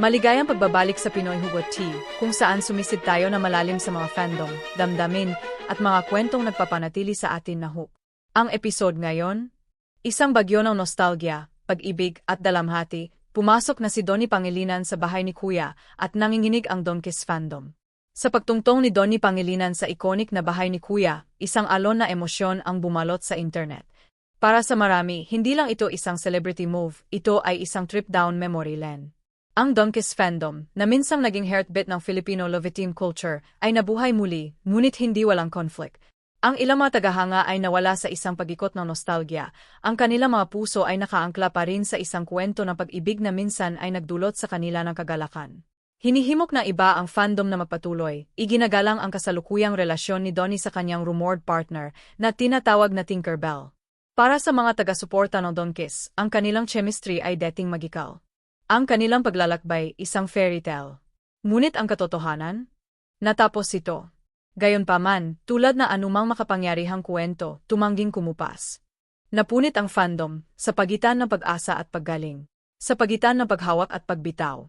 Maligayang pagbabalik sa Pinoy Hugot Tea, kung saan sumisid tayo na malalim sa mga fandom, damdamin, at mga kwentong nagpapanatili sa atin na hook. Ang episode ngayon, isang bagyo ng nostalgia, pag-ibig at dalamhati, pumasok na si Donnie Pangilinan sa bahay ni Kuya at nanginginig ang Donkis fandom. Sa pagtungtong ni Donnie Pangilinan sa iconic na bahay ni Kuya, isang alon na emosyon ang bumalot sa internet. Para sa marami, hindi lang ito isang celebrity move, ito ay isang trip down memory lane. Ang Donkis fandom, na minsang naging heartbeat ng Filipino love team culture, ay nabuhay muli, ngunit hindi walang conflict. Ang ilang mga tagahanga ay nawala sa isang pagikot ng nostalgia. Ang kanilang mga puso ay nakaangkla pa rin sa isang kwento ng pag-ibig na minsan ay nagdulot sa kanila ng kagalakan. Hinihimok na iba ang fandom na magpatuloy, iginagalang ang kasalukuyang relasyon ni Donnie sa kanyang rumored partner na tinatawag na Tinkerbell. Para sa mga taga-suporta ng Donkis, ang kanilang chemistry ay dating magical. Ang kanilang paglalakbay, isang fairy tale. Ngunit ang katotohanan? Natapos ito. Gayunpaman, tulad na anumang makapangyarihang kwento, tumangging kumupas. Napunit ang fandom, sa pagitan ng pag-asa at paggaling. Sa pagitan ng paghawak at pagbitaw.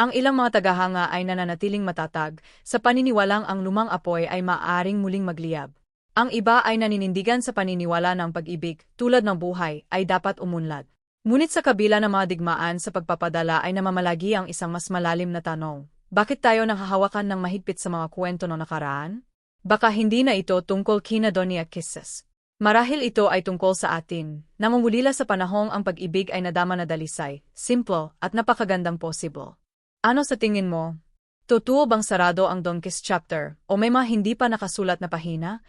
Ang ilang mga tagahanga ay nananatiling matatag, sa paniniwalang ang lumang apoy ay maaring muling magliyab. Ang iba ay naninindigan sa paniniwala ng pag-ibig, tulad ng buhay, ay dapat umunlad. Ngunit sa kabila ng mga digmaan sa pagpapadala ay namamalagi ang isang mas malalim na tanong. Bakit tayo nanghahawakan ng mahigpit sa mga kwento ng nakaraan? Baka hindi na ito tungkol kina Donnie at Kisses. Marahil ito ay tungkol sa atin, namumulila sa panahong ang pag-ibig ay nadama na dalisay, simple, at napakagandang possible. Ano sa tingin mo? Totoo bang sarado ang Donkis chapter o may mga hindi pa nakasulat na pahina?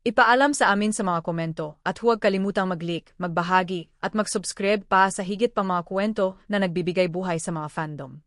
Ipaalam sa amin sa mga komento at huwag kalimutang mag-like, magbahagi at mag-subscribe pa sa higit pang mga kwento na nagbibigay buhay sa mga fandom.